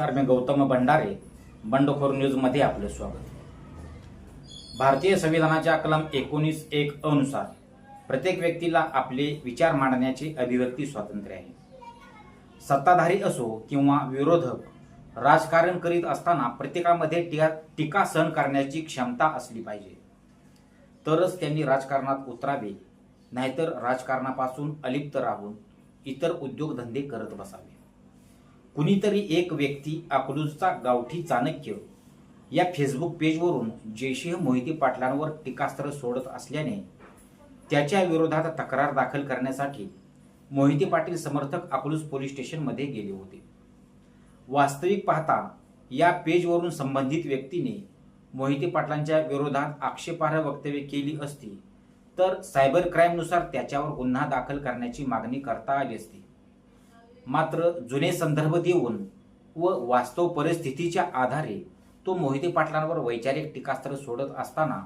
नमस्कार मी गौतम भंडारे बंडखोर न्यूजमध्ये आपलं स्वागत. भारतीय संविधानाच्या कलम एकोणीस एक अनुसार प्रत्येक व्यक्तीला आपले विचार मांडण्याचे अभिव्यक्ती स्वातंत्र्य आहे. सत्ताधारी असो किंवा विरोधक राजकारण करीत असताना प्रत्येकामध्ये टीका टीका सहन करण्याची क्षमता असली पाहिजे. तरच त्यांनी राजकारणात उतरावे नाहीतर राजकारणापासून अलिप्त राहून इतर उद्योगधंदे करत बसावे. कुणीतरी एक व्यक्ती अकलूजचा गावठी चाणक्य या फेसबुक पेजवरून जयसिंह मोहिते पाटलांवर टीकास्त्र सोडत असल्याने त्याच्या विरोधात तक्रार दाखल करण्यासाठी मोहिते पाटील समर्थक अकलूज पोलीस स्टेशनमध्ये गेले होते. वास्तविक पाहता या पेजवरून संबंधित व्यक्तीने मोहिते पाटलांच्या विरोधात आक्षेपार्ह वक्तव्य केली असती तर सायबर क्राईमनुसार त्याच्यावर गुन्हा दाखल करण्याची मागणी करता आली असती. मात्र जुने संदर्भ देऊन व वास्तव परिस्थितीच्या आधारे तो मोहिते पाटलांवर वैचारिक टीकास्त्र सोडत असताना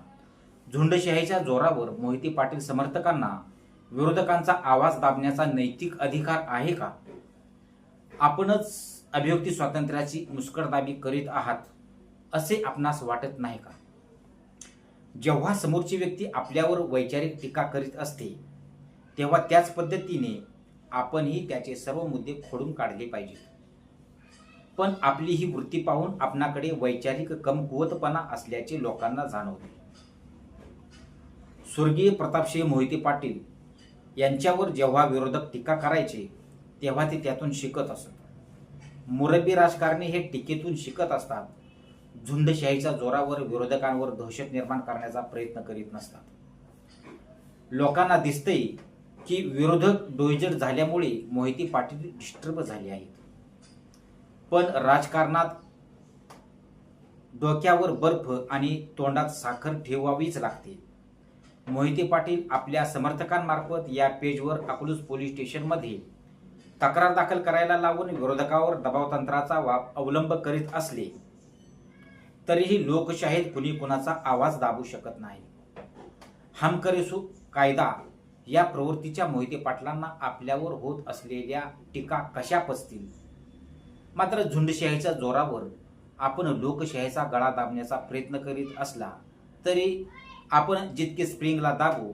झुंडशाहीच्या जोरावर मोहिते पाटील समर्थकांना विरोधकांचा आवाज दाबण्याचा नैतिक अधिकार आहे का? आपणच अभिव्यक्ती स्वातंत्र्याची मुस्कटदाबी करीत आहात असे आपणास वाटत नाही का? जेव्हा समोरची व्यक्ती आपल्यावर वैचारिक टीका करीत असते तेव्हा त्याच पद्धतीने आपणही त्याचे सर्व मुद्दे खोडून काढले पाहिजे पण आपली ही वृत्ती पाहून आपणाकडे वैचारिक कमकुवतपणा असल्याचे लोकांना जाणवते. स्वर्गीय प्रतापसिंह मोहिते पाटील यांच्यावर जेव्हा विरोधक टीका करायचे तेव्हा ते त्यातून शिकत असत. मुरबी राजकारणी हे टीकेतून शिकत असतात. झुंडशाहीच्या जोरावर विरोधकांवर दहशत निर्माण करण्याचा प्रयत्न करीत नसतात. लोकांना दिसतंही की विरोधक डोयजड झाल्यामुळे मोहिती पाटील डिस्टर्ब झाले आहेत. पण राजकारणात डोक्यावर बर्फ आणि तोंडात साखर ठेवावीच लागते. मोहिते पाटील आपल्या समर्थकांमार्फत या पेजवर अकलूज पोलीस स्टेशनमध्ये तक्रार दाखल करायला लावून विरोधकावर दबावतंत्राचा वाप अवलंब करीत असले तरीही लोकशाहीत कुणी कुणाचा आवाज दाबू शकत नाही. हमकरेसू कायदा या प्रवृत्तीच्या मोहिते पाटलांना आपल्यावर होत असलेल्या टीका कशा पचतील मात्र झुंडशाहीच्या जोरावर आपण लोकशाहीचा गळा दाबण्याचा प्रयत्न करीत असला तरी आपण जितके स्प्रिंगला दाबू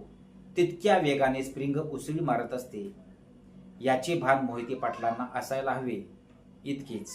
तितक्या वेगाने स्प्रिंग उसळी मारत असते. याचे भान मोहिते पाटलांना असायला हवे इतकेच.